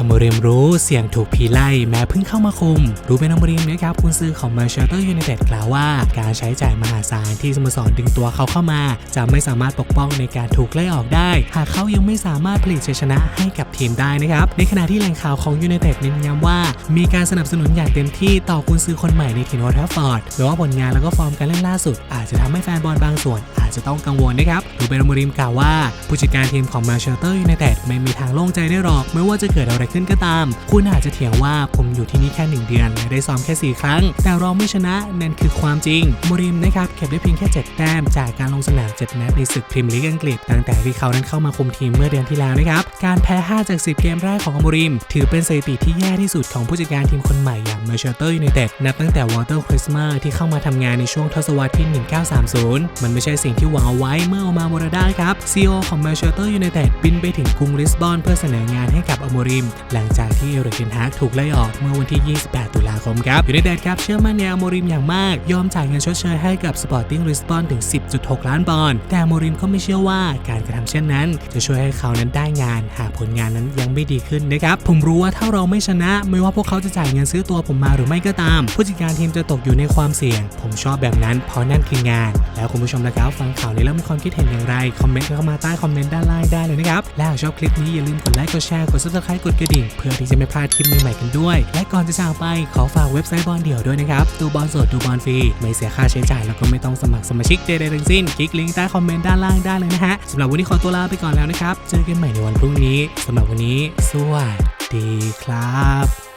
อมริมรู้เสี่ยงถูกผีไล่แม้เพิ่งเข้ามาคุม รู้เป็นอมริมนะครับคุณซื้อของมาเชสเตอร์ยูไนเต็ดกล่าวว่า การใช้จ่ายมหาศาลที่สโมสรดึงตัวเขาเข้ามา จะไม่สามารถปกป้องในการถูกไล่ออกได้ หากเขายังไม่สามารถผลิตชัยชนะให้กับทีมได้นะครับ ในขณะที่แหล่งข่าวของยูไนเต็ดเน้นย้ำว่า มีการสนับสนุนอย่างเต็มที่ต่อกุนซือคนใหม่ในทีมโอลด์ทราฟฟอร์ดหรือว่าผลงานแล้วก็ฟอร์มการเล่นล่าสุด อาจจะทำให้แฟนบอลบางส่วน จจะต้องกังวลนะครับดูเบนอมริมกล่าวว่า ผู้จัดการทีมของมาเชสเตอร์ยูไนเต็ดไม่มีทางโล่งใจได้หรอก ไม่ว่าจะเกิดอะไรขึ้นก็ตาม คุณอาจจะเถียงว่าผมอยู่ที่นี่แค่หนึ่งเดือนและได้ซ้อมแค่ 4 ครั้ง แต่เราไม่ชนะนั่นคือความจริงโมริมนะครับเก็บได้เพียงแค่ 7 แต้มจากการลงสนาม7แมตช์ในศึกพรีเมียร์ลีกอังกฤษตั้งแต่ที่เขานั้นเข้ามาคุมทีมเมื่อเดือนที่แล้วนะครับการแพ้ 5 จาก 10 เกมแรกของโมริม ถือเป็นสถิติที่แย่ที่สุดของผู้จัดการทีมคนใหม่อย่างมาเชสเตอร์ยูไนเต็ดนับตั้งแต่วอเตอร์คริสมาที่เข้ามาทำงานในช่วงทศวรรษที่ 1930 มันไม่ใช่สิ่งที่หวังเอาไว้เมื่อเอามาโมราดาครับซีอของมาเชสเตอร์ยูไนเต็ดบินไปถึงกรุงลิสบอน เพื่อเสนองานให้กับอโมริม หลังจากที่เอริกเทนฮากถูกไล่ออกเมื่อวันที่ 28 ตุลาคมครับยูไนเต็ดครับเชื่อมั่นในอโมริมอย่างมาก ยอมจ่ายเงินชดเชยให้กับสปอร์ติ้งลิสบอนถึง 10.6 ล้านปอนด์แต่อโมริมก็ไม่เชื่อว่าการกระทำเช่นนั้น จะช่วยให้เขานั้นได้งาน หากผลงานนั้นยังไม่ดีขึ้นนะครับผมรู้ว่าถ้าเราไม่ชนะ ไม่ว่าพวกเขาจะจ่ายเงินซื้อตัวผมมาหรือไม่ก็ตาม ผู้จัดการทีมจะตกอยู่ในความเสี่ยง ผมชอบแบบนั้นเพราะนั่นคืองาน แล้วคุณผู้ชมนะครับฟังข่าวนี้แล้วมีความคิดเห็นอย่างไร คอมเมนต์เข้ามาใต้คอมเมนต์ด้านล่างได้เลยนะครับ และหากชอบคลิปนี้อย่าลืมกดไลค์ กดแชร์ กด subscribe กดกระดิ่ง เพื่อที่จะไม่พลาดคลิปใหม่ๆกันด้วย และก่อนจะจากไปขอฝากเว็บไซต์บอลเดี่ยวด้วยนะครับ ดูบอลสดดูบอลฟรี ไม่เสียค่าใช้จ่ายแล้วก็ไม่ต้องสมัครสมาชิกใดๆทั้งสิ้น คลิกลิงก์ใต้คอมเมนต์ด้านล่างได้เลยนะฮะสำหรับวันนี้ขอตัวลาไปก่อนแล้วนะครับ เจอกันใหม่ในวันพรุ่งนี้สำหรับวันนี้ สวัสดีครับ